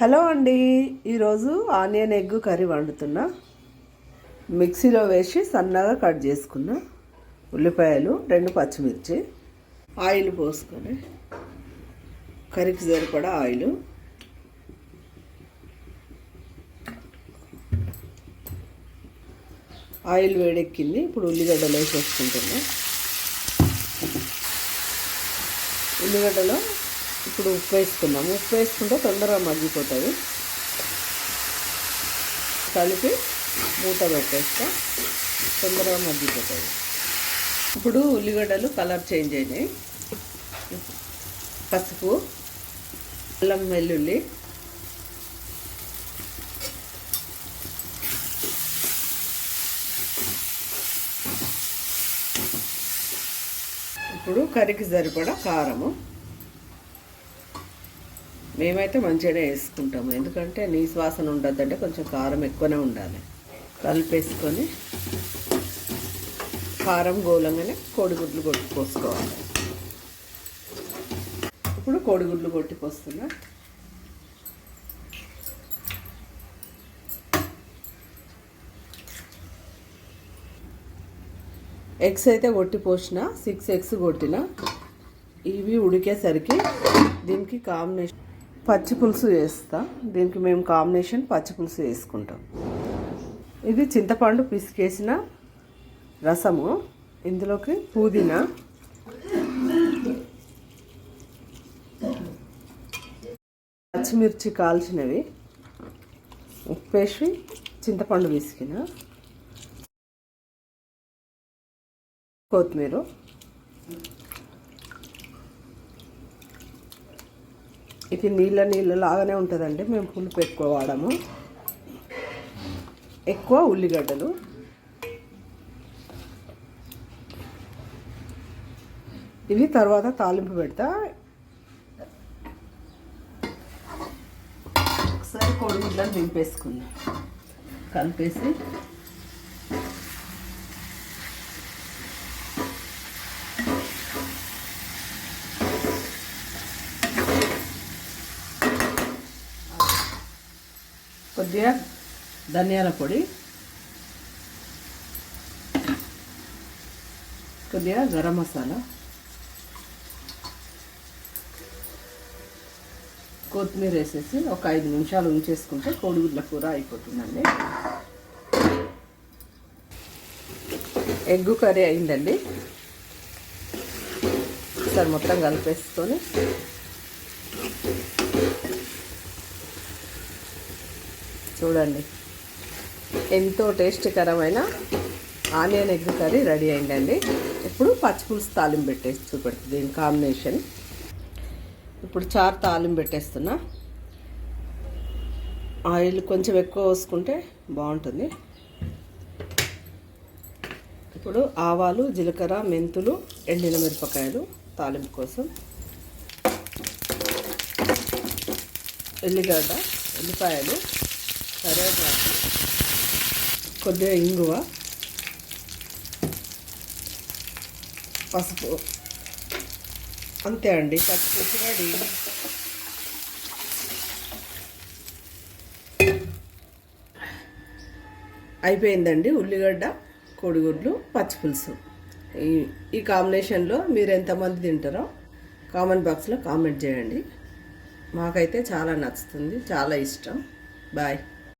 Hello అండి. ఈరోజు onion egg curry వండుతున్నా. మిక్సీలో వేసి సన్నగా కట్ చేసుకున్న. ఉల్లిపాయలు రెండు పచ్చిమిర్చి ఆయిల్ పోసుకొని. కర్రీకి సరిపడా ఆయిల్. ఆయిల్ వేడెక్కింది. ఇప్పుడు ఉల్లిగడ్డలు వేసేసుకుంటున్నా. ఉల్లిగడ్డలో ఇప్పుడు ఉప్పు వేసుకున్నాము ఉప్పు వేసుకుంటే తొందరగా మగ్గిపోతుంది కలిపి మూత పెట్టేస్తే తొందరగా మగ్గిపోతుంది ఇప్పుడు ఉల్లిగడ్డలు కలర్ చేంజ్ అయినాయి. పసుపు అల్లం వెల్లుల్లి ఇప్పుడు కర్రీకి సరిపడా కారము. మేమైతే మంచిగానే వేసుకుంటాము. ఎందుకంటే నీ శ్వాసన ఉండద్దంటే కొంచెం కారం ఎక్కువనే ఉండాలి. కలిపేసుకొని కారం గోలంగానే కోడిగుడ్లు కొట్టి పోసుకోవాలి. ఇప్పుడు కోడిగుడ్లు కొట్టి పోస్తున్నా. ఎగ్స్ అయితే కొట్టి పోసిన సిక్స్ ఎగ్స్ కొట్టిన. ఇవి ఉడికేసరికి దీనికి కాంబినేషన్ పచ్చి పులుసు వేస్తా. దీనికి మేము కాంబినేషన్ పచ్చి పులుసు వేసుకుంటాం. ఇది చింతపండు పిసికేసిన రసము. ఇందులోకి పుదీనా. పచ్చిమిర్చి కాల్చినవి. ఉప్పేసి చింతపండు పిసికిన కొత్తిమీర. ఇది నీళ్ళ నీళ్ళ లాగానే ఉంటుందండి. మేము పులుపు ఎక్కువ వాడము. ఎక్కువ ఉల్లిగడ్డలు. ఇవి తర్వాత తాలింపు పెడతా. ఒకసారి కోడిగుడ్లను దింపేసుకుందాం. కలిపేసి కొద్దిగా ధనియాల పొడి కొద్దిగా గరం మసాలా కొత్తిమీర వేసేసి ఒక ఐదు నిమిషాలు ఉంచేసుకుంటే కోడిగుడ్ల కూర అయిపోతుందండి. ఎగ్గు కర్రీ అయిందండి. ఒకసారి మొత్తం కలిపేసుకొని చూడండి. ఎంతో టేస్టీకరమైన ఆనియన్ ఎగ్ కర్రీ రెడీ అయిందండి. ఇప్పుడు పచ్చిపులుసు తాలింపు పెట్టేసి చూపెడుతుంది. దీని కాంబినేషన్. ఇప్పుడు చారు తాలింపు పెట్టేస్తున్నా. ఆయిల్ కొంచెం ఎక్కువ పోసుకుంటే బాగుంటుంది. ఇప్పుడు ఆవాలు జీలకర్ర మెంతులు ఎండిన మిరపకాయలు తాలింపు కోసం. ఎల్లిగడ్డ ఉల్లిపాయలు కరివేపాకు. కొద్దిగా ఇంగువ. పసుపు. అంతే అండి. పసుపు రెడీ అయిపోయిందండి ఉల్లిగడ్డ కోడిగుడ్లు పచ్చిపులుసు. ఈ ఈ కాంబినేషన్లో మీరు ఎంతమంది తింటారో కామెంట్ బాక్స్లో కామెంట్ చేయండి. మాకైతే చాలా నచ్చుతుంది చాలా ఇష్టం. బాయ్.